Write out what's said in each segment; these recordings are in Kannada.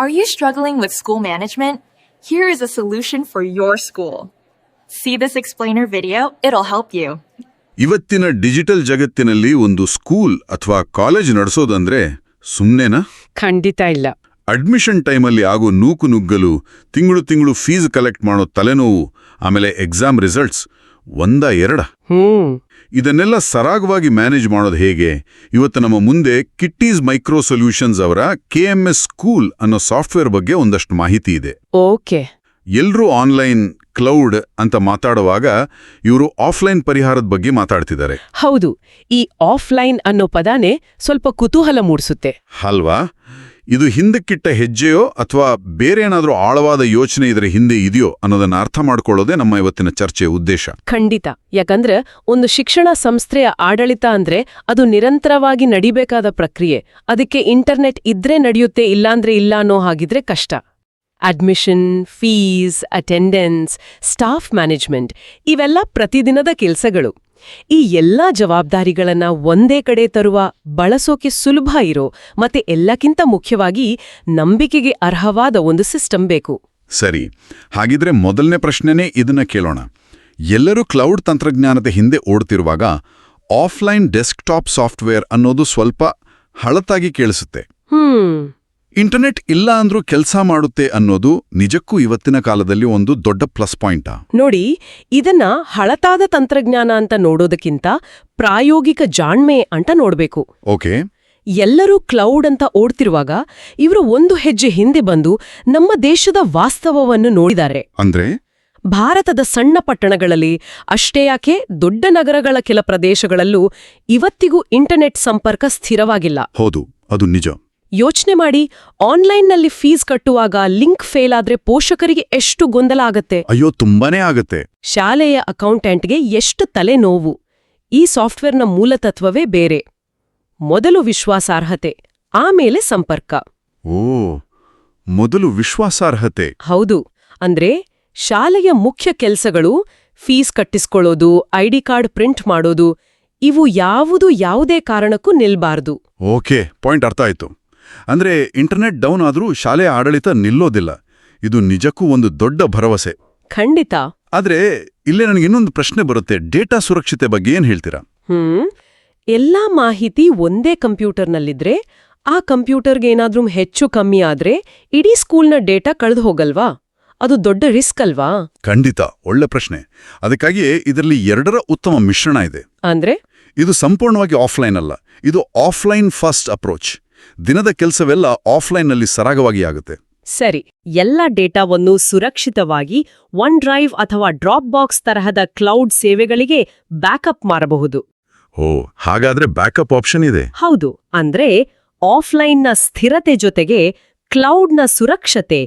Are you struggling with school management? Here is a solution for your school. See this explainer video, it'll help you. ಇವತ್ತಿನ ಡಿಜಿಟಲ್ ಜಗತ್ತಿನಲ್ಲಿ ಒಂದು ಸ್ಕೂಲ್ ಅಥವಾ ಕಾಲೇಜ್ ನಡೆಸೋದಂದ್ರೆ ಸುಮ್ನೆನಾ ಖಂಡಿತ ಇಲ್ಲ ಅಡ್ಮಿಷನ್ ಟೈಮಲ್ಲಿ ಆಗೋ ನೂಕು ನುಗ್ಗಲು ತಿಂಗಳು ತಿಂಗಳು ಫೀಸ್ ಕಲೆಕ್ಟ್ ಮಾಡೋ ತಲೆನೋವು ಆಮೇಲೆ ಎಕ್ಸಾಮ್ ರಿಸಲ್ಟ್ಸ್ ಒಂದ ಎರಡ ಹ್ಮ್ ಇದನ್ನೆಲ್ಲ ಸರಾಗವಾಗಿ ಮ್ಯಾನೇಜ್ ಮಾಡೋದು ಹೇಗೆ? ಇವತ್ತು ನಮ್ಮ ಮುಂದೆ ಕಿಟ್ಟೀಸ್ ಮೈಕ್ರೋ ಸೊಲ್ಯೂಷನ್ಸ್ ಅವರ ಕೆ ಎಂ ಎಸ್ ಸ್ಕೂಲ್ ಅನ್ನೋ ಸಾಫ್ಟ್ವೇರ್ ಬಗ್ಗೆ ಒಂದಷ್ಟು ಮಾಹಿತಿ ಇದೆ. ಓಕೆ. ಎಲ್ಲರೂ ಆನ್ಲೈನ್ ಕ್ಲೌಡ್ ಅಂತ ಮಾತಾಡುವಾಗ ಇವರು ಆಫ್ಲೈನ್ ಪರಿಹಾರದ ಬಗ್ಗೆ ಮಾತಾಡ್ತಿದ್ದಾರೆ. ಹೌದು ಈ ಆಫ್ಲೈನ್ ಅನ್ನೋ ಪದಾನೇ ಸ್ವಲ್ಪ ಕುತೂಹಲ ಮೂಡಿಸುತ್ತೆ. ಅಲ್ವಾ? ಇದು ಹಿಂದಕ್ಕಿಟ್ಟ ಹೆಜ್ಜೆಯೋ ಅಥವಾ ಬೇರೆ ಏನಾದರೂ ಆಳವಾದ ಯೋಚನೆ ಇದರ ಹಿಂದೆ ಇದೆಯೋ ಅನ್ನೋದನ್ನ ಅರ್ಥ ಮಾಡಿಕೊಳ್ಳೋದೇ ನಮ್ಮ ಇವತ್ತಿನ ಚರ್ಚೆಯ ಉದ್ದೇಶ. ಖಂಡಿತ. ಯಾಕಂದ್ರೆ ಒಂದು ಶಿಕ್ಷಣ ಸಂಸ್ಥೆಯ ಆಡಳಿತ ಅಂದ್ರೆ ಅದು ನಿರಂತರವಾಗಿ ನಡಿಬೇಕಾದ ಪ್ರಕ್ರಿಯೆ. ಅದಕ್ಕೆ ಇಂಟರ್ನೆಟ್ ಇದ್ರೆ ನಡೆಯುತ್ತೆ, ಇಲ್ಲಾಂದ್ರೆ ಇಲ್ಲ ಅನ್ನೋ ಹಾಗಿದ್ರೆ ಕಷ್ಟ. Admission fees attendance staff management ಇವೆಲ್ಲ ಪ್ರತಿದಿನದ ಕೆಲಸಗಳು. ಈ ಎಲ್ಲಾ ಜವಾಬ್ದಾರಿಗಳನ್ನ ಒಂದೇ ಕಡೆ ತರುವ ಬಳಸೋಕೆ ಸುಲಭ ಇರೋ ಮತ್ತೆ ಎಲ್ಲಕ್ಕಿಂತ ಮುಖ್ಯವಾಗಿ ನಂಬಿಕೆಗೆ ಅರ್ಹವಾದ ಒಂದು ಸಿಸ್ಟಮ್ ಬೇಕು. ಸರಿ ಹಾಗಿದ್ರೆ ಮೊದಲನೇ ಪ್ರಶ್ನೆನೇ ಇದನ್ನ ಕೇಳೋಣ. ಎಲ್ಲರೂ ಕ್ಲೌಡ್ ತಂತ್ರಜ್ಞಾನದ ಹಿಂದೆ ಓಡ್ತಿರುವಾಗ ಆಫ್ಲೈನ್ ಡೆಸ್ಕ್ಟಾಪ್ ಸಾಫ್ಟ್ವೇರ್ ಅನ್ನೋದು ಸ್ವಲ್ಪ ಹಳತಾಗಿ ಕೇಳಿಸುತ್ತೆ. ಹ್ಮ್. ಇಂಟರ್ನೆಟ್ ಇಲ್ಲ ಅಂದ್ರೂ ಕೆಲಸ ಮಾಡುತ್ತೆ ಅನ್ನೋದು ನಿಜಕ್ಕೂ ಇವತ್ತಿನ ಕಾಲದಲ್ಲಿ ಒಂದು ದೊಡ್ಡ ಪ್ಲಸ್ ಪಾಯಿಂಟ್. ನೋಡಿ ಇದನ್ನ ಹಳತಾದ ತಂತ್ರಜ್ಞಾನ ಅಂತ ನೋಡೋದಕ್ಕಿಂತ ಪ್ರಾಯೋಗಿಕ ಜಾಣ್ಮೆ ಅಂತ ನೋಡ್ಬೇಕು. ಓಕೆ. ಎಲ್ಲರೂ ಕ್ಲೌಡ್ ಅಂತ ಓಡ್ತಿರುವಾಗ ಇವರು ಒಂದು ಹೆಜ್ಜೆ ಹಿಂದೆ ಬಂದು ನಮ್ಮ ದೇಶದ ವಾಸ್ತವವನ್ನು ನೋಡಿದ್ದಾರೆ. ಅಂದ್ರೆ? ಭಾರತದ ಸಣ್ಣ ಪಟ್ಟಣಗಳಲ್ಲಿ ಅಷ್ಟೇ ಯಾಕೆ ದೊಡ್ಡ ನಗರಗಳ ಕೆಲ ಪ್ರದೇಶಗಳಲ್ಲೂ ಇವತ್ತಿಗೂ ಇಂಟರ್ನೆಟ್ ಸಂಪರ್ಕ ಸ್ಥಿರವಾಗಿಲ್ಲ. ಹೌದು ಅದು ನಿಜ. ಯೋಚನೆ ಮಾಡಿ ಆನ್ಲೈನ್ನಲ್ಲಿ ಫೀಸ್ ಕಟ್ಟುವಾಗ ಲಿಂಕ್ ಫೇಲ್ ಆದ್ರೆ ಪೋಷಕರಿಗೆ ಎಷ್ಟು ಗೊಂದಲ ಆಗತ್ತೆ? ಅಯ್ಯೋ ತುಂಬಾನೇ ಆಗತ್ತೆ. ಶಾಲೆಯ ಅಕೌಂಟೆಂಟ್ಗೆ ಎಷ್ಟು ತಲೆ ನೋವು ಈ ಸಾಫ್ಟ್ವೇರ್ನ ಮೂಲತತ್ವವೇ ಬೇರೆ. ಮೊದಲು ವಿಶ್ವಾಸಾರ್ಹತೆ ಆಮೇಲೆ ಸಂಪರ್ಕ. ಓ ಮೊದಲು ವಿಶ್ವಾಸಾರ್ಹತೆ. ಹೌದು ಅಂದ್ರೆ ಶಾಲೆಯ ಮುಖ್ಯ ಕೆಲಸಗಳು ಫೀಸ್ ಕಟ್ಟಿಸ್ಕೊಳ್ಳೋದು ಐಡಿ ಕಾರ್ಡ್ ಪ್ರಿಂಟ್ ಮಾಡೋದು ಇವು ಯಾವುದು ಯಾವುದೇ ಕಾರಣಕ್ಕೂ ನಿಲ್ಬಾರ್ದು. ಓಕೆ ಪಾಯಿಂಟ್ ಅರ್ಥ ಆಯ್ತು. ಅಂದ್ರೆ ಇಂಟರ್ನೆಟ್ ಡೌನ್ ಆದ್ರೂ ಶಾಲೆಯ ಆಡಳಿತ ನಿಲ್ಲೋದಿಲ್ಲ. ಇದು ನಿಜಕ್ಕೂ ಒಂದು ದೊಡ್ಡ ಭರವಸೆ. ಖಂಡಿತ. ಆದ್ರೆ ಇಲ್ಲೇ ನನಗೆ ಇನ್ನೊಂದು ಪ್ರಶ್ನೆ ಬರುತ್ತೆ. ಡೇಟಾ ಸುರಕ್ಷತೆ ಬಗ್ಗೆ ಏನ್ ಹೇಳ್ತೀರಾ? ಹ್ಮ್. ಎಲ್ಲಾ ಮಾಹಿತಿ ಒಂದೇ ಕಂಪ್ಯೂಟರ್ನಲ್ಲಿದ್ರೆ ಆ ಕಂಪ್ಯೂಟರ್ಗೆ ಏನಾದ್ರೂ ಹೆಚ್ಚು ಕಮ್ಮಿ ಆದ್ರೆ ಇಡೀ ಸ್ಕೂಲ್ನ ಡೇಟಾ ಕಳೆದು ಹೋಗಲ್ವಾ? ಅದು ದೊಡ್ಡ ರಿಸ್ಕ್ ಅಲ್ವಾ? ಖಂಡಿತ. ಒಳ್ಳೆ ಪ್ರಶ್ನೆ. ಅದಕ್ಕಾಗಿಯೇ ಇದರಲ್ಲಿ ಎರಡರ ಉತ್ತಮ ಮಿಶ್ರಣ ಇದೆ. ಅಂದ್ರೆ? ಇದು ಸಂಪೂರ್ಣವಾಗಿ ಆಫ್ಲೈನ್ ಅಲ್ಲ. ಇದು ಆಫ್ಲೈನ್ ಫಸ್ಟ್ ಅಪ್ರೋಚ್. ದಿನದ ಕೆಲಸವೆಲ್ಲ ಆಫ್ಲೈನ್ನಲ್ಲಿ ಸರಾಗವಾಗಿ ಆಗುತ್ತೆ. ಸರಿ ಎಲ್ಲ ಡೇಟಾವನ್ನು ಸುರಕ್ಷಿತವಾಗಿ ಒನ್ ಡ್ರೈವ್ ಅಥವಾ ಡ್ರಾಪ್ ಬಾಕ್ಸ್ ತರಹದ ಕ್ಲೌಡ್ ಸೇವೆಗಳಿಗೆ ಬ್ಯಾಕಪ್ ಮಾಡಬಹುದು. ಓ ಹಾಗಾದ್ರೆ ಬ್ಯಾಕಪ್ ಆಪ್ಷನ್ ಇದೆ. ಹೌದು ಅಂದ್ರೆ ಆಫ್ಲೈನ್ನ ಸ್ಥಿರತೆ ಜೊತೆಗೆ ಕ್ಲೌಡ್ನ ಸುರಕ್ಷತೆ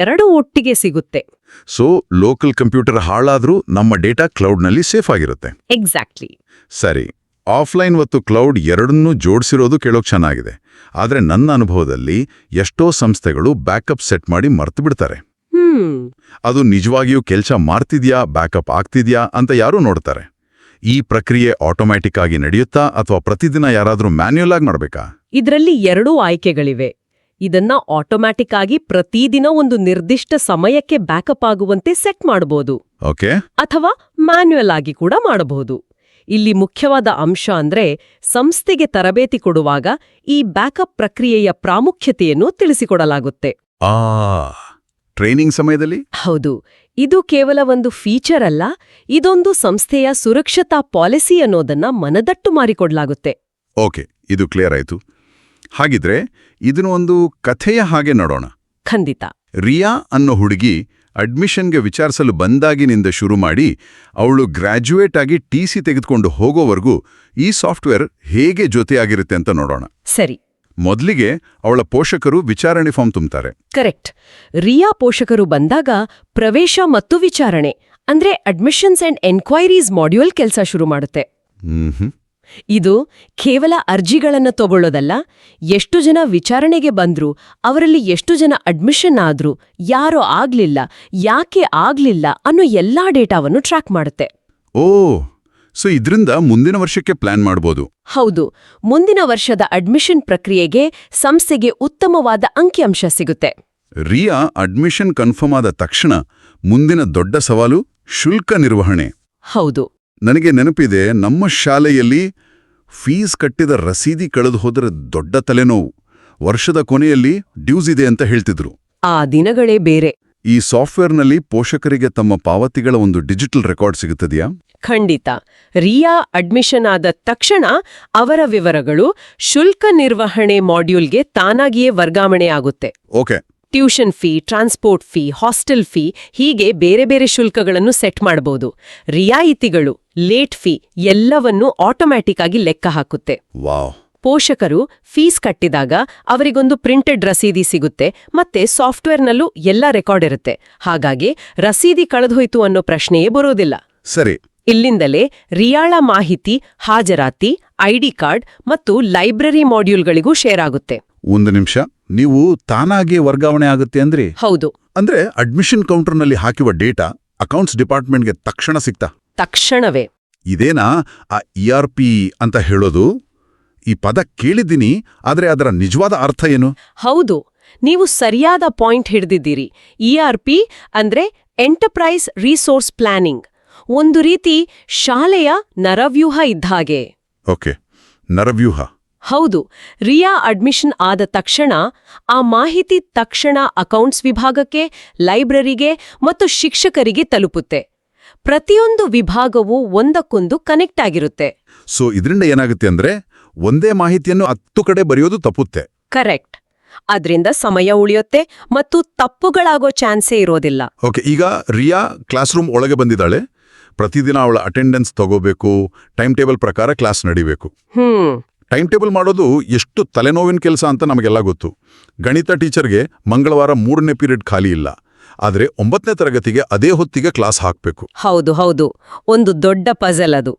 ಎರಡೂ ಒಟ್ಟಿಗೆ ಸಿಗುತ್ತೆ. ಸೊ ಲೋಕಲ್ ಕಂಪ್ಯೂಟರ್ ಹಾಳಾದ್ರೂ ನಮ್ಮ ಡೇಟಾ ಕ್ಲೌಡ್ನಲ್ಲಿ ಸೇಫ್ ಆಗಿರುತ್ತೆ. ಎಕ್ಸಾಕ್ಟ್ಲಿ. ಸರಿ ಆಫ್ಲೈನ್ ಮತ್ತು ಕ್ಲೌಡ್ ಎರಡನ್ನೂ ಜೋಡಿಸಿರೋದು ಕೇಳೋಕ್ ಚೆನ್ನಾಗಿದೆ. ಆದ್ರೆ ನನ್ನ ಅನುಭವದಲ್ಲಿ ಎಷ್ಟೋ ಸಂಸ್ಥೆಗಳು ಬ್ಯಾಕಪ್ ಸೆಟ್ ಮಾಡಿ ಮರ್ತು ಬಿಡ್ತಾರೆ ಅದು ನಿಜವಾಗಿಯೂ ಕೆಲಸ ಮಾಡ್ತಿದ್ಯಾ ಬ್ಯಾಕಪ್ ಆಗ್ತಿದ್ಯಾ ಅಂತ ಯಾರೂ ನೋಡ್ತಾರೆ. ಈ ಪ್ರಕ್ರಿಯೆ ಆಟೋಮ್ಯಾಟಿಕ್ ಆಗಿ ನಡೆಯುತ್ತಾ ಅಥವಾ ಪ್ರತಿದಿನ ಯಾರಾದರೂ ಮ್ಯಾನ್ಯುಯಲ್ ಆಗಿ ಮಾಡಬೇಕಾ? ಇದರಲ್ಲಿ ಎರಡೂ ಆಯ್ಕೆಗಳಿವೆ. ಇದನ್ನ ಆಟೋಮ್ಯಾಟಿಕ್ ಆಗಿ ಪ್ರತಿದಿನ ಒಂದು ನಿರ್ದಿಷ್ಟ ಸಮಯಕ್ಕೆ ಬ್ಯಾಕಪ್ ಆಗುವಂತೆ ಸೆಟ್ ಮಾಡಬಹುದು ಓಕೆ. ಅಥವಾ ಮ್ಯಾನ್ಯುಯಲ್ ಆಗಿ ಕೂಡ ಮಾಡಬಹುದು. ಇಲ್ಲಿ ಮುಖ್ಯವಾದ ಅಂಶ ಅಂದ್ರೆ ಸಂಸ್ಥೆಗೆ ತರಬೇತಿ ಕೊಡುವಾಗ ಈ ಬ್ಯಾಕಪ್ ಪ್ರಕ್ರಿಯೆಯ ಪ್ರಾಮುಖ್ಯತೆಯನ್ನು ತಿಳಿಸಿಕೊಡಲಾಗುತ್ತೆ. ಆ ಟ್ರೈನಿಂಗ್ ಸಮಯದಲ್ಲಿ? ಹೌದು. ಇದು ಕೇವಲ ಒಂದು ಫೀಚರ್ ಅಲ್ಲ ಇದೊಂದು ಸಂಸ್ಥೆಯ ಸುರಕ್ಷತಾ ಪಾಲಿಸಿ ಅನ್ನೋದನ್ನ ಮನದಟ್ಟು ಮಾರಿಕೊಡ್ಲಾಗುತ್ತೆ ಓಕೆ ಇದು ಕ್ಲಿಯರ್ ಆಯ್ತು. ಹಾಗಿದ್ರೆ ಇದನ್ನು ಒಂದು ಕಥೆಯ ಹಾಗೆ ನೋಡೋಣ. ಖಂಡಿತ. ರಿಯಾ ಅನ್ನೋ ಹುಡುಗಿ ಅಡ್ಮಿಷನ್ಗೆ ವಿಚಾರಿಸಲು ಬಂದಾಗಿನಿಂದ ಶುರು ಮಾಡಿ ಅವಳು ಗ್ರ್ಯಾಜುಯೇಟ್ ಆಗಿ ಟಿ ಸಿ ತೆಗೆದುಕೊಂಡು ಹೋಗೋವರೆಗೂ ಈ ಸಾಫ್ಟ್ವೇರ್ ಹೇಗೆ ಜೊತೆಯಾಗಿರುತ್ತೆ ಅಂತ ನೋಡೋಣ. ಸರಿ. ಮೊದಲಿಗೆ ಅವಳ ಪೋಷಕರು ವಿಚಾರಣೆ ಫಾರ್ಮ್ ತುಂಬುತ್ತಾರೆ ಕರೆಕ್ಟ್. ರಿಯಾ ಪೋಷಕರು ಬಂದಾಗ ಪ್ರವೇಶ ಮತ್ತು ವಿಚಾರಣೆ ಅಂದ್ರೆ ಅಡ್ಮಿಷನ್ಸ್ ಅಂಡ್ ಎನ್ಕ್ವೈರೀಸ್ ಮಾಡ್ಯೂಲ್ ಕೆಲಸ ಶುರು ಮಾಡುತ್ತೆ. ಹ್ಮ್. ಇದು ಕೇವಲ ಅರ್ಜಿಗಳನ್ನು ತಗೊಳ್ಳೋದಲ್ಲ ಎಷ್ಟು ಜನ ವಿಚಾರಣೆಗೆ ಬಂದ್ರು ಅವರಲ್ಲಿ ಎಷ್ಟು ಜನ ಅಡ್ಮಿಷನ್ ಆದ್ರು ಯಾರೋ ಆಗ್ಲಿಲ್ಲ ಯಾಕೆ ಆಗ್ಲಿಲ್ಲ ಅನ್ನೋ ಎಲ್ಲಾ ಡೇಟಾವನ್ನು ಟ್ರ್ಯಾಕ್ ಮಾಡುತ್ತೆ. ಓ ಸೊ ಇದರಿಂದ ಮುಂದಿನ ವರ್ಷಕ್ಕೆ ಪ್ಲಾನ್ ಮಾಡಬಹುದು ಹೌದು ಮುಂದಿನ ವರ್ಷದ ಅಡ್ಮಿಷನ್ ಪ್ರಕ್ರಿಯೆಗೆ ಸಂಸ್ಥೆಗೆ ಉತ್ತಮವಾದ ಅಂಕಿಅಂಶ ಸಿಗುತ್ತೆ. ರಿಯಾ ಅಡ್ಮಿಷನ್ ಕನ್ಫರ್ಮ್ ಆದ ತಕ್ಷಣ ಮುಂದಿನ ದೊಡ್ಡ ಸವಾಲು ಶುಲ್ಕ ನಿರ್ವಹಣೆ. ಹೌದು ನನಗೆ ನೆನಪಿದೆ ನಮ್ಮ ಶಾಲೆಯಲ್ಲಿ ಫೀಸ್ ಕಟ್ಟಿದ ರಸೀದಿ ಕಳೆದು ಹೋದರೆ ದೊಡ್ಡ ತಲೆನೋವು. ವರ್ಷದ ಕೊನೆಯಲ್ಲಿ ಡ್ಯೂಸ್ ಇದೆ ಅಂತ ಹೇಳ್ತಿದ್ರು. ಆ ದಿನಗಳೇ ಬೇರೆ. ಈ ಸಾಫ್ಟ್ವೇರ್ನಲ್ಲಿ ಪೋಷಕರಿಗೆ ತಮ್ಮ ಪಾವತಿಗಳ ಒಂದು ಡಿಜಿಟಲ್ ರೆಕಾರ್ಡ್ ಸಿಗುತ್ತದೆಯಾ? ಖಂಡಿತ. ರಿಯಾ ಅಡ್ಮಿಷನ್ ಆದ ತಕ್ಷಣ ಅವರ ವಿವರಗಳು ಶುಲ್ಕ ನಿರ್ವಹಣೆ ಮಾಡ್ಯೂಲ್ಗೆ ತಾನಾಗಿಯೇ ವರ್ಗಾವಣೆ ಆಗುತ್ತೆ okay. Tuition fee transport fee hostel fee ಹೀಗೆ ಬೇರೆ ಬೇರೆ ಶುಲ್ಕಗಳನ್ನು ಸೆಟ್ ಮಾಡಬಹುದು ರಿಯಾಯಿತಿಗಳು ಲೇಟ್ ಫೀ ಎಲ್ಲವನ್ನೂ ಆಟೋಮ್ಯಾಟಿಕ್ ಆಗಿ ಲೆಕ್ಕ ಹಾಕುತ್ತೆ. ಪೋಷಕರು ಫೀಸ್ ಕಟ್ಟಿದಾಗ ಅವರಿಗೊಂದು ಪ್ರಿಂಟೆಡ್ ರಸೀದಿ ಸಿಗುತ್ತೆ ಮತ್ತೆ ಸಾಫ್ಟ್ವೇರ್ನಲ್ಲೂ ಎಲ್ಲ ರೆಕಾರ್ಡ್ ಇರುತ್ತೆ. ಹಾಗಾಗಿ ರಸೀದಿ ಕಳೆದೋಯ್ತು ಅನ್ನೋ ಪ್ರಶ್ನೆಯೇ ಬರೋದಿಲ್ಲ. ಸರಿ. ಇಲ್ಲಿಂದಲೇ ರಿಯಾಳ ಮಾಹಿತಿ ಹಾಜರಾತಿ ಐಡಿ ಕಾರ್ಡ್ ಮತ್ತು ಲೈಬ್ರರಿ ಮಾಡ್ಯೂಲ್ಗಳಿಗೂ ಶೇರ್ ಆಗುತ್ತೆ. ಒಂದು ನಿಮಿಷ. ನೀವು ತಾನಾಗಿ ವರ್ಗಾವಣೆ ಆಗುತ್ತೆ ಅಂದ್ರಿ? ಹೌದು. ಅಂದ್ರೆ ಅಡ್ಮಿಷನ್ ಕೌಂಟರ್ನಲ್ಲಿ ಹಾಕಿರುವ ಡೇಟಾ ಅಕೌಂಟ್ಸ್ ಡಿಪಾರ್ಟ್ಮೆಂಟ್ಗೆ ತಕ್ಷಣ ಸಿಗ್ತಾ? ತಕ್ಷಣವೇ. ಇದೇನಾ? ಆ ಇ ಆರ್ ಪಿ ಅಂತ ಹೇಳೋದು? ಈ ಪದ ಕೇಳಿದ್ದೀನಿ ಆದರೆ ಅದರ ನಿಜವಾದ ಅರ್ಥ ಏನು? ಹೌದು. ನೀವು ಸರಿಯಾದ ಪಾಯಿಂಟ್ ಹಿಡಿದಿದ್ದೀರಿ. ಇ ಆರ್ ಪಿ ಅಂದ್ರೆ ಎಂಟರ್ಪ್ರೈಸ್ ರಿಸೋರ್ಸ್ ಪ್ಲಾನಿಂಗ್ ಒಂದು ರೀತಿ ಶಾಲೆಯ ನರವ್ಯೂಹ ಇದ್ದಾಗೆ ಓಕೆ ನರವ್ಯೂಹ. ಹೌದು ರಿಯಾ ಅಡ್ಮಿಷನ್ ಆದ ತಕ್ಷಣ ಆ ಮಾಹಿತಿ ತಕ್ಷಣ ಅಕೌಂಟ್ಸ್ ವಿಭಾಗಕ್ಕೆ ಲೈಬ್ರರಿಗೆ ಮತ್ತು ಶಿಕ್ಷಕರಿಗೆ ತಲುಪುತ್ತೆ. ಪ್ರತಿಯೊಂದು ವಿಭಾಗವೂ ಒಂದಕ್ಕೊಂದು ಕನೆಕ್ಟ್ ಆಗಿರುತ್ತೆ. ಸೊ ಇದರಿಂದ ಏನಾಗುತ್ತೆ ಅಂದ್ರೆ ಒಂದೇ ಮಾಹಿತಿಯನ್ನು ಹತ್ತು ಕಡೆ ಬರೆಯೋದು ತಪ್ಪುತ್ತೆ. ಕರೆಕ್ಟ್. ಅದರಿಂದ ಸಮಯ ಉಳಿಯುತ್ತೆ ಮತ್ತು ತಪ್ಪುಗಳಾಗೋ ಚಾನ್ಸೇ ಇರೋದಿಲ್ಲ. ಓಕೆ ಈಗ ರಿಯಾ ಕ್ಲಾಸ್ ರೂಮ್ ಒಳಗೆ ಬಂದಿದ್ದಾಳೆ. ಪ್ರತಿದಿನ ಅವಳ ಅಟೆಂಡೆನ್ಸ್ ತಗೋಬೇಕು ಟೈಮ್ ಟೇಬಲ್ ಪ್ರಕಾರ ಕ್ಲಾಸ್ ನಡಿಬೇಕು. ಹ್ಮ್. ಟೈಮ್ ಟೇಬಲ್ ಮಾಡೋದು ಎಷ್ಟು ತಲೆನೋವಿನ ಕೆಲಸ ಅಂತ ನಮಗೆಲ್ಲ ಗೊತ್ತು. ಗಣಿತ ಟೀಚರ್ಗೆ ಮಂಗಳವಾರ ಮೂರನೇ ಪೀರಿಯಡ್ ಖಾಲಿ ಇಲ್ಲ. ಆದರೆ ಒಂಬತ್ತನೇ ತರಗತಿಗೆ ಅದೇ ಹೊತ್ತಿಗೆ ಕ್ಲಾಸ್ ಹಾಕಬೇಕು. ಹೌದು ಹೌದು. ಒಂದು ದೊಡ್ಡ ಪಜಲ್ ಅದು.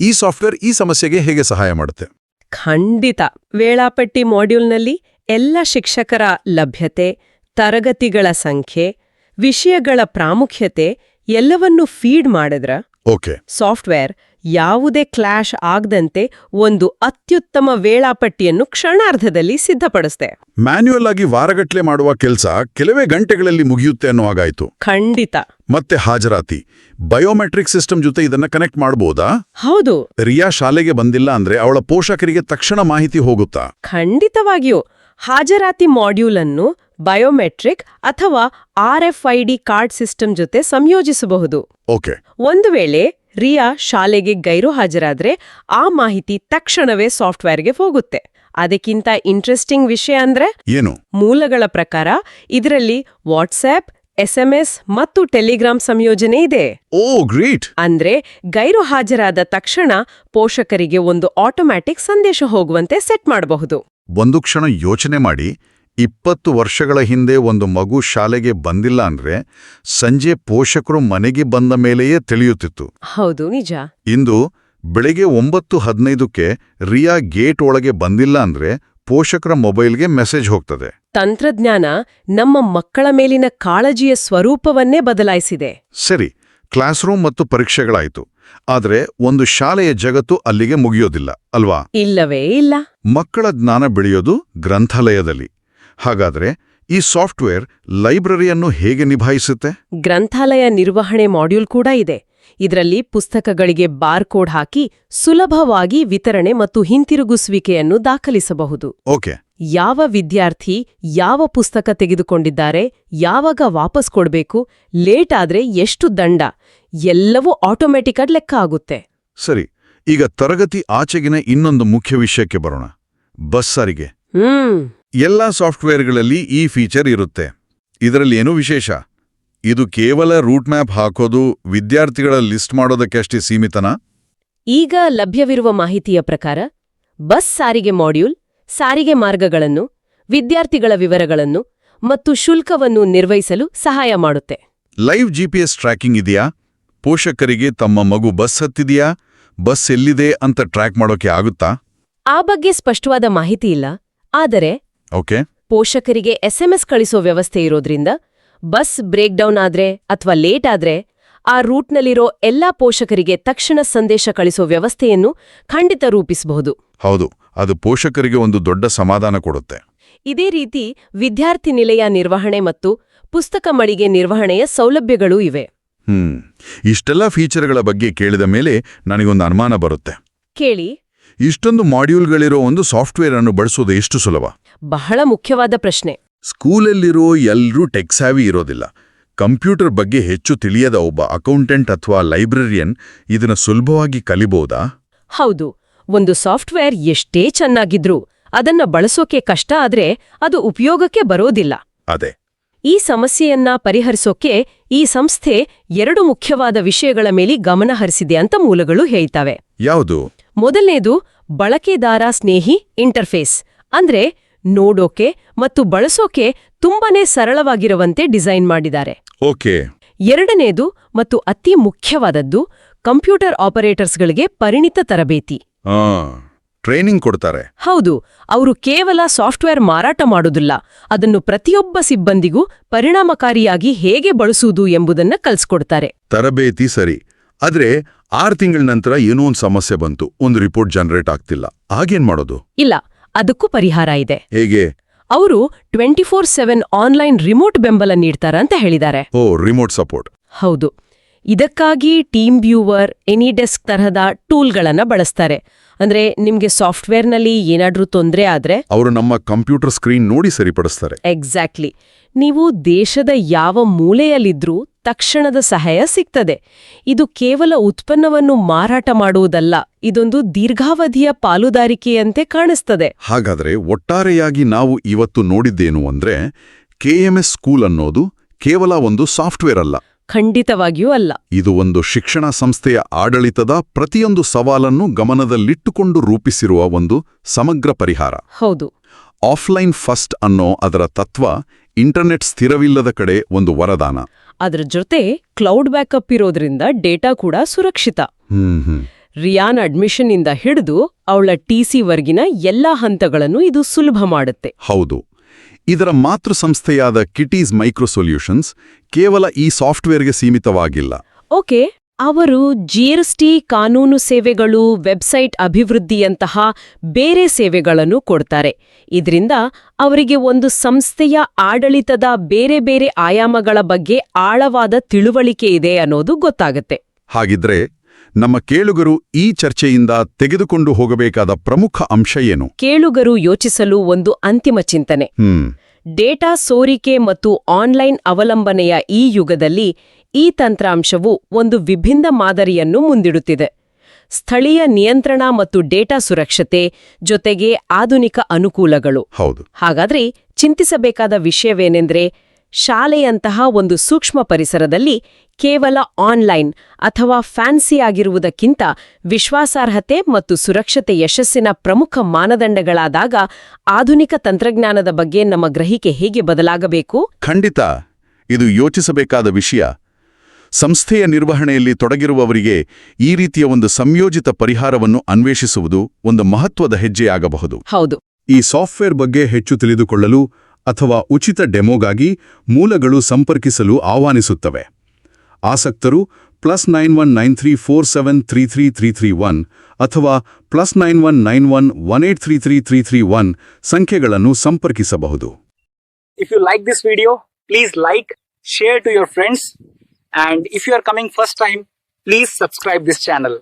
ಈ ಸಾಫ್ಟ್ವೇರ್ ಈ ಸಮಸ್ಯೆಗೆ ಹೇಗೆ ಸಹಾಯ ಮಾಡುತ್ತೆ? ಖಂಡಿತ. ವೇಳಾಪಟ್ಟಿ ಮಾಡ್ಯೂಲ್ನಲ್ಲಿ ಎಲ್ಲ ಶಿಕ್ಷಕರ ಲಭ್ಯತೆ ತರಗತಿಗಳ ಸಂಖ್ಯೆ ವಿಷಯಗಳ ಪ್ರಾಮುಖ್ಯತೆ ಎಲ್ಲವನ್ನೂ ಫೀಡ್ ಮಾಡಿದ್ರ ಓಕೆ. ಸಾಫ್ಟ್ವೇರ್ ಯಾವುದೇ ಕ್ಲಾಶ್ ಆಗದಂತೆ ಒಂದು ಅತ್ಯುತ್ತಮ ವೇಳಾಪಟ್ಟಿಯನ್ನು ಕ್ಷಣಾರ್ಧದಲ್ಲಿ ಸಿದ್ಧಪಡಿಸ್ತೆ ಮ್ಯಾನ್ಯುಯಲ್ ಆಗಿ ವಾರಗಟ್ಲೆ ಮಾಡುವ ಕೆಲಸ ಕೆಲವೇ ಗಂಟೆಗಳಲ್ಲಿ ಮುಗಿಯುತ್ತೆ ಅನ್ನೋ ಹಾಗಾಯ್ತು. ಖಂಡಿತ. ಮತ್ತೆ ಹಾಜರಾತಿ. ಬಯೋಮೆಟ್ರಿಕ್ ಸಿಸ್ಟಮ್ ಜೊತೆ ಇದನ್ನ ಕನೆಕ್ಟ್ ಮಾಡಬಹುದಾ ಹೌದು. ರಿಯಾ ಶಾಲೆಗೆ ಬಂದಿಲ್ಲ ಅಂದ್ರೆ ಅವಳ ಪೋಷಕರಿಗೆ ತಕ್ಷಣ ಮಾಹಿತಿ ಹೋಗುತ್ತಾ? ಖಂಡಿತವಾಗಿಯೂ. ಹಾಜರಾತಿ ಮಾಡ್ಯೂಲ್ ಅನ್ನು ಬಯೋಮೆಟ್ರಿಕ್ ಅಥವಾ ಆರ್ಎಫ್ಐಡಿ ಕಾರ್ಡ್ ಸಿಸ್ಟಮ್ ಜೊತೆ ಸಂಯೋಜಿಸಬಹುದು. ಓಕೆ ಒಂದು ವೇಳೆ ರಿಯಾ ಶಾಲೆಗೆ ಗೈರು ಹಾಜರಾದ್ರೆ ಆ ಮಾಹಿತಿ ತಕ್ಷಣವೇ ಸಾಫ್ಟ್ವೇರ್ಗೆ ಹೋಗುತ್ತೆ. ಅದಕ್ಕಿಂತ ಇಂಟ್ರೆಸ್ಟಿಂಗ್ ವಿಷಯ ಅಂದ್ರೆ ಏನು? ಮೂಲಗಳ ಪ್ರಕಾರ ಇದರಲ್ಲಿ ವಾಟ್ಸ್ಆಪ್ ಎಸ್ಎಂಎಸ್ ಮತ್ತು ಟೆಲಿಗ್ರಾಮ್ ಸಂಯೋಜನೆ ಇದೆ. Oh great! ಅಂದ್ರೆ ಗೈರು ಹಾಜರಾದ ತಕ್ಷಣ ಪೋಷಕರಿಗೆ ಒಂದು ಆಟೋಮ್ಯಾಟಿಕ್ ಸಂದೇಶ ಹೋಗುವಂತೆ ಸೆಟ್ ಮಾಡಬಹುದು. ಒಂದು ಕ್ಷಣ ಯೋಚನೆ ಮಾಡಿ ಇಪ್ಪತ್ತು ವರ್ಷಗಳ ಹಿಂದೆ ಒಂದು ಮಗು ಶಾಲೆಗೆ ಬಂದಿಲ್ಲ ಅಂದ್ರೆ ಸಂಜೆ ಪೋಷಕರು ಮನೆಗೆ ಬಂದ ಮೇಲೆಯೇ ತಿಳಿಯುತ್ತಿತ್ತು. ಹೌದು ನಿಜ. ಇಂದು ಬೆಳಿಗ್ಗೆ ಒಂಬತ್ತು ಹದಿನೈದಕ್ಕೆ ರಿಯಾ ಗೇಟ್ ಒಳಗೆ ಬಂದಿಲ್ಲ ಅಂದ್ರೆ ಪೋಷಕರ ಮೊಬೈಲ್ಗೆ ಮೆಸೇಜ್ ಹೋಗ್ತದೆ. ತಂತ್ರಜ್ಞಾನ ನಮ್ಮ ಮಕ್ಕಳ ಮೇಲಿನ ಕಾಳಜಿಯ ಸ್ವರೂಪವನ್ನೇ ಬದಲಾಯಿಸಿದೆ. ಸರಿ ಕ್ಲಾಸ್ ರೂಮ್ ಮತ್ತು ಪರೀಕ್ಷೆಗಳಾಯಿತು. ಆದರೆ ಒಂದು ಶಾಲೆಯ ಜಗತ್ತು ಅಲ್ಲಿಗೆ ಮುಗಿಯೋದಿಲ್ಲ ಅಲ್ವಾ? ಇಲ್ಲವೇ ಇಲ್ಲ. ಮಕ್ಕಳ ಜ್ಞಾನ ಬೆಳೆಯೋದು ಗ್ರಂಥಾಲಯದಲ್ಲಿ. ಹಾಗಾದ್ರೆ ಈ ಸಾಫ್ಟ್ವೇರ್ ಲೈಬ್ರರಿಯನ್ನು ಹೇಗೆ ನಿಭಾಯಿಸುತ್ತೆ? ಗ್ರಂಥಾಲಯ ನಿರ್ವಹಣೆ ಮಾಡ್ಯೂಲ್ ಕೂಡ ಇದೆ. ಇದರಲ್ಲಿ ಪುಸ್ತಕಗಳಿಗೆ ಬಾರ್ಕೋಡ್ ಹಾಕಿ ಸುಲಭವಾಗಿ ವಿತರಣೆ ಮತ್ತು ಹಿಂತಿರುಗಿಸುವಿಕೆಯನ್ನು ದಾಖಲಿಸಬಹುದು. ಓಕೆ. ಯಾವ ವಿದ್ಯಾರ್ಥಿ ಯಾವ ಪುಸ್ತಕ ತೆಗೆದುಕೊಂಡಿದ್ದಾರೆ ಯಾವಾಗ ವಾಪಸ್ ಕೊಡಬೇಕು ಲೇಟ್ ಆದ್ರೆ ಎಷ್ಟು ದಂಡ ಎಲ್ಲವೂ ಆಟೋಮ್ಯಾಟಿಕ್ ಆಗಿ ಲೆಕ್ಕ ಆಗುತ್ತೆ. ಸರಿ ಈಗ ತರಗತಿ ಆಚೆಗಿನ ಇನ್ನೊಂದು ಮುಖ್ಯ ವಿಷಯಕ್ಕೆ ಬರೋಣ. ಬಸ್ ಸಾರಿಗೆ. ಹ್ಮ್. ಎಲ್ಲ ಸಾಫ್ಟ್ವೇರ್ಗಳಲ್ಲಿ ಈ ಫೀಚರ್ ಇರುತ್ತೆ. ಇದರಲ್ಲಿ ಏನು ವಿಶೇಷ? ಇದು ಕೇವಲ ರೂಟ್ ಮ್ಯಾಪ್ ಹಾಕೋದು ವಿದ್ಯಾರ್ಥಿಗಳ ಲಿಸ್ಟ್ ಮಾಡೋದಕ್ಕೆ ಅಷ್ಟೇ ಸೀಮಿತನಾ? ಈಗ ಲಭ್ಯವಿರುವ ಮಾಹಿತಿಯ ಪ್ರಕಾರ ಬಸ್ ಸಾರಿಗೆ ಮಾಡ್ಯೂಲ್ ಸಾರಿಗೆ ಮಾರ್ಗಗಳನ್ನು ವಿದ್ಯಾರ್ಥಿಗಳ ವಿವರಗಳನ್ನು ಮತ್ತು ಶುಲ್ಕವನ್ನು ನಿರ್ವಹಿಸಲು ಸಹಾಯ ಮಾಡುತ್ತೆ. ಲೈವ್ ಜಿಪಿಎಸ್ ಟ್ರ್ಯಾಕಿಂಗ್ ಇದೆಯಾ? ಪೋಷಕರಿಗೆ ತಮ್ಮ ಮಗು ಬಸ್ ಹತ್ತಿದೆಯಾ? ಬಸ್ ಎಲ್ಲಿದೆ ಅಂತ ಟ್ರ್ಯಾಕ್ ಮಾಡೋಕೆ ಆಗುತ್ತಾ? ಆ ಬಗ್ಗೆ ಸ್ಪಷ್ಟವಾದ ಮಾಹಿತಿ ಇಲ್ಲ ಆದರೆ ಓಕೆ. ಪೋಷಕರಿಗೆ ಎಸ್ಎಂಎಸ್ ಕಳಿಸೋ ವ್ಯವಸ್ಥೆ ಇರೋದ್ರಿಂದ ಬಸ್ ಬ್ರೇಕ್ ಡೌನ್ ಆದ್ರೆ ಅಥವಾ ಲೇಟ್ ಆದ್ರೆ ಆ ರೂಟ್ನಲ್ಲಿರೋ ಎಲ್ಲಾ ಪೋಷಕರಿಗೆ ತಕ್ಷಣ ಸಂದೇಶ ಕಳಿಸೋ ವ್ಯವಸ್ಥೆಯನ್ನು ಖಂಡಿತ ರೂಪಿಸಬಹುದು. ಹೌದು ಅದು ಪೋಷಕರಿಗೆ ಒಂದು ದೊಡ್ಡ ಸಮಾಧಾನ ಕೊಡುತ್ತೆ. ಇದೇ ರೀತಿ ವಿದ್ಯಾರ್ಥಿ ನಿಲಯ ನಿರ್ವಹಣೆ ಮತ್ತು ಪುಸ್ತಕ ಮಳಿಗೆ ನಿರ್ವಹಣೆಯ ಸೌಲಭ್ಯಗಳೂ ಇವೆ. ಹ್ಮ್ ಇಷ್ಟೆಲ್ಲ ಫೀಚರ್ಗಳ ಬಗ್ಗೆ ಕೇಳಿದ ಮೇಲೆ ನನಗೊಂದು ಅನುಮಾನ ಬರುತ್ತೆ. ಕೇಳಿ. ಇಷ್ಟೊಂದು ಮಾಡ್ಯೂಲ್ಗಳಿರೋ ಒಂದು ಸಾಫ್ಟ್ವೇರ್ ಅನ್ನು ಬಳಸೋದು ಎಷ್ಟು ಸುಲಭ? ಬಹಳ ಮುಖ್ಯವಾದ ಪ್ರಶ್ನೆ. ಸ್ಕೂಲಲ್ಲಿರೋ ಎಲ್ಲರೂ ಟೆಕ್ಸಾವಿ ಇರೋದಿಲ್ಲ. ಕಂಪ್ಯೂಟರ್ ಬಗ್ಗೆ ಹೆಚ್ಚು ತಿಳಿಯದ ಒಬ್ಬ ಅಕೌಂಟೆಂಟ್ ಅಥವಾ ಲೈಬ್ರರಿಯನ್ ಇದನ್ನ ಸುಲಭವಾಗಿ ಕಲಿಬೋದಾ? ಹೌದು. ಒಂದು ಸಾಫ್ಟ್ವೇರ್ ಎಷ್ಟೇ ಚೆನ್ನಾಗಿದ್ರೂ ಅದನ್ನ ಬಳಸೋಕೆ ಕಷ್ಟ ಆದ್ರೆ ಅದು ಉಪಯೋಗಕ್ಕೆ ಬರೋದಿಲ್ಲ. ಅದೇ. ಈ ಸಮಸ್ಯೆಯನ್ನ ಪರಿಹರಿಸೋಕೆ ಈ ಸಂಸ್ಥೆ ಎರಡು ಮುಖ್ಯವಾದ ವಿಷಯಗಳ ಮೇಲೆ ಗಮನ ಹರಿಸಿದೆ ಅಂತ ಮೂಲಗಳು ಹೇಳ್ತವೆ. ಯಾವುದು? ಮೊದಲನೇದು ಬಳಕೆದಾರ ಸ್ನೇಹಿ ಇಂಟರ್ಫೇಸ್. ಅಂದ್ರೆ ನೋಡೋಕೆ ಮತ್ತು ಬಳಸೋಕೆ ತುಂಬಾನೇ ಸರಳವಾಗಿರುವಂತೆ ಡಿಸೈನ್ ಮಾಡಿದ್ದಾರೆ. ಓಕೆ. ಎರಡನೇದು ಮತ್ತು ಅತಿ ಮುಖ್ಯವಾದದ್ದು ಕಂಪ್ಯೂಟರ್ ಆಪರೇಟರ್ಸ್ಗಳಿಗೆ ಪರಿಣಿತ ತರಬೇತಿ. ಆ ಟ್ರೈನಿಂಗ್ ಕೊಡ್ತಾರೆ. ಹೌದು ಅವರು ಕೇವಲ ಸಾಫ್ಟ್ವೇರ್ ಮಾರಾಟ ಮಾಡೋದಿಲ್ಲ ಅದನ್ನು ಪ್ರತಿಯೊಬ್ಬ ಸಿಬ್ಬಂದಿಗೂ ಪರಿಣಾಮಕಾರಿಯಾಗಿ ಹೇಗೆ ಬಳಸುವುದು ಎಂಬುದನ್ನ ಕಲ್ಸ್ಕೊಡ್ತಾರೆ. ತರಬೇತಿ ಸರಿ ಆದ್ರೆ ಆರು ತಿಂಗಳ ನಂತರ ಏನೋ ಒಂದು ಸಮಸ್ಯೆ ಬಂತು ಒಂದು ರಿಪೋರ್ಟ್ ಜನರೇಟ್ ಆಗ್ತಿಲ್ಲ ಹಾಗೇನ್ ಮಾಡೋದು? ಇಲ್ಲ ಅದಕ್ಕೂ ಪರಿಹಾರ ಇದೆ. ಹೇಗೆ? ಅವರು twenty four seven online remote ಬೆಂಬಲ ನೀಡ್ತಾರೆ ಅಂತ ಹೇಳಿದ್ದಾರೆ. Oh remote support. ಹೌದು. ಇದಕ್ಕಾಗಿ ಟೀಮ್ ವ್ಯೂವರ್ ಎನಿಡೆಸ್ಕ್ ತರಹದ ಟೂಲ್ಗಳನ್ನು ಬಳಸ್ತಾರೆ. ಅಂದ್ರೆ ನಿಮ್ಗೆ ಸಾಫ್ಟ್ವೇರ್ನಲ್ಲಿ ಏನಾದ್ರೂ ತೊಂದರೆ ಆದ್ರೆ? ಅವರು ನಮ್ಮ ಕಂಪ್ಯೂಟರ್ ಸ್ಕ್ರೀನ್ ನೋಡಿ ಸರಿಪಡಿಸ್ತಾರೆ. ಎಕ್ಸಾಕ್ಟ್ಲಿ. ನೀವು ದೇಶದ ಯಾವ ಮೂಲೆಯಲ್ಲಿದ್ರೂ ತಕ್ಷಣದ ಸಹಾಯ ಸಿಗ್ತದೆ. ಇದು ಕೇವಲ ಉತ್ಪನ್ನವನ್ನು ಮಾರಾಟ ಮಾಡುವುದಲ್ಲ ಇದೊಂದು ದೀರ್ಘಾವಧಿಯ ಪಾಲುದಾರಿಕೆಯಂತೆ ಕಾಣಿಸ್ತದೆ. ಹಾಗಾದ್ರೆ ಒಟ್ಟಾರೆಯಾಗಿ ನಾವು ಇವತ್ತು ನೋಡಿದ್ದೇನು ಅಂದ್ರೆ ಕೆಎಂಎಸ್ ಸ್ಕೂಲ್ ಅನ್ನೋದು ಕೇವಲ ಒಂದು ಸಾಫ್ಟ್ವೇರ್ ಅಲ್ಲ. ಖಂಡಿತವಾಗಿಯೂ ಅಲ್ಲ. ಇದು ಒಂದು ಶಿಕ್ಷಣ ಸಂಸ್ಥೆಯ ಆಡಳಿತದ ಪ್ರತಿಯೊಂದು ಸವಾಲನ್ನು ಗಮನದಲ್ಲಿಟ್ಟುಕೊಂಡು ರೂಪಿಸಿರುವ ಒಂದು ಸಮಗ್ರ ಪರಿಹಾರ. ಹೌದು. ಆಫ್ಲೈನ್ ಫಸ್ಟ್ ಅನ್ನೋ ಅದರ ತತ್ವ ಇಂಟರ್ನೆಟ್ ಸ್ಥಿರವಿಲ್ಲದ ಕಡೆ ಒಂದು ವರದಾನ. ಅದರ ಜೊತೆ ಕ್ಲೌಡ್ ಬ್ಯಾಕಪ್ ಇರೋದ್ರಿಂದ ಡೇಟಾ ಕೂಡ ಸುರಕ್ಷಿತ. ರಿಯಾನ್ ಅಡ್ಮಿಷನ್ ಇಂದ ಹಿಡಿದು ಅವಳ ಟಿಸಿ ವರ್ಗಿನ ಎಲ್ಲಾ ಹಂತಗಳನ್ನು ಇದು ಸುಲಭ ಮಾಡುತ್ತೆ. ಹೌದು. ಇದರ ಮಾತೃ ಸಂಸ್ಥೆಯಾದ ಕಿಟೀಸ್ ಮೈಕ್ರೋ ಸೊಲ್ಯೂಷನ್ಸ್ ಕೇವಲ ಈ ಸಾಫ್ಟ್ವೇರ್ಗೆ ಸೀಮಿತವಾಗಿಲ್ಲ. ಓಕೆ ಅವರು ಜಿಎಸ್ಟಿ ಕಾನೂನು ಸೇವೆಗಳು ವೆಬ್ಸೈಟ್ ಅಭಿವೃದ್ಧಿಯಂತಹ ಬೇರೆ ಸೇವೆಗಳನ್ನು ಕೊಡ್ತಾರೆ. ಇದರಿಂದ ಅವರಿಗೆ ಒಂದು ಸಂಸ್ಥೆಯ ಆಡಳಿತದ ಬೇರೆ ಬೇರೆ ಆಯಾಮಗಳ ಬಗ್ಗೆ ಆಳವಾದ ತಿಳುವಳಿಕೆ ಇದೆ ಅನ್ನೋದು ಗೊತ್ತಾಗುತ್ತೆ. ಹಾಗಿದ್ರೆ ನಮ್ಮ ಕೇಳುಗರು ಈ ಚರ್ಚೆಯಿಂದ ತೆಗೆದುಕೊಂಡು ಹೋಗಬೇಕಾದ ಪ್ರಮುಖ ಅಂಶ ಏನು? ಕೇಳುಗರು ಯೋಚಿಸಲು ಒಂದು ಅಂತಿಮ ಚಿಂತನೆ. ಡೇಟಾ ಸೋರಿಕೆ ಮತ್ತು ಆನ್ಲೈನ್ ಅವಲಂಬನೆಯ ಈ ಯುಗದಲ್ಲಿ ಈ ತಂತ್ರಾಂಶವು ಒಂದು ವಿಭಿನ್ನ ಮಾದರಿಯನ್ನು ಮುಂದಿಡುತ್ತಿದೆ. ಸ್ಥಳೀಯ ನಿಯಂತ್ರಣ ಮತ್ತು ಡೇಟಾ ಸುರಕ್ಷತೆ ಜೊತೆಗೆ ಆಧುನಿಕ ಅನುಕೂಲಗಳು. ಹೌದು. ಹಾಗಾದ್ರೆ ಚಿಂತಿಸಬೇಕಾದ ವಿಷಯವೇನೆಂದ್ರೆ ಶಾಲೆಯಂತಹ ಒಂದು ಸೂಕ್ಷ್ಮ ಪರಿಸರದಲ್ಲಿ ಕೇವಲ ಆನ್ಲೈನ್ ಅಥವಾ ಫ್ಯಾನ್ಸಿ ಆಗಿರುವುದಕ್ಕಿಂತ ವಿಶ್ವಾಸಾರ್ಹತೆ ಮತ್ತು ಸುರಕ್ಷತೆ ಯಶಸ್ಸಿನ ಪ್ರಮುಖ ಮಾನದಂಡಗಳಾದಾಗ ಆಧುನಿಕ ತಂತ್ರಜ್ಞಾನದ ಬಗ್ಗೆ ನಮ್ಮ ಗ್ರಹಿಕೆ ಹೇಗೆ ಬದಲಾಗಬೇಕು? ಖಂಡಿತ. ಇದು ಯೋಚಿಸಬೇಕಾದ ವಿಷಯ. ಸಂಸ್ಥೆಯ ನಿರ್ವಹಣೆಯಲ್ಲಿ ತೊಡಗಿರುವವರಿಗೆ ಈ ರೀತಿಯ ಒಂದು ಸಂಯೋಜಿತ ಪರಿಹಾರವನ್ನು ಅನ್ವೇಷಿಸುವುದು ಒಂದು ಮಹತ್ವದ ಹೆಜ್ಜೆಯಾಗಬಹುದು. ಹೌದು. ಈ ಸಾಫ್ಟ್ವೇರ್ ಬಗ್ಗೆ ಹೆಚ್ಚು ತಿಳಿದುಕೊಳ್ಳಲು ಅಥವಾ ಉಚಿತ ಡೆಮೋಗಾಗಿ ಮೂಲಗಳು ಸಂಪರ್ಕಿಸಲು ಆಹ್ವಾನಿಸುತ್ತವೆ. ಆಸಕ್ತರು plus nine one nine three four seven three three three three one ಅಥವಾ plus nine one nine one one eight three three three three one ಸಂಖ್ಯೆಗಳನ್ನು ಸಂಪರ್ಕಿಸಬಹುದು. If you like this video please like share to your friends and if you are coming first time please subscribe this channel.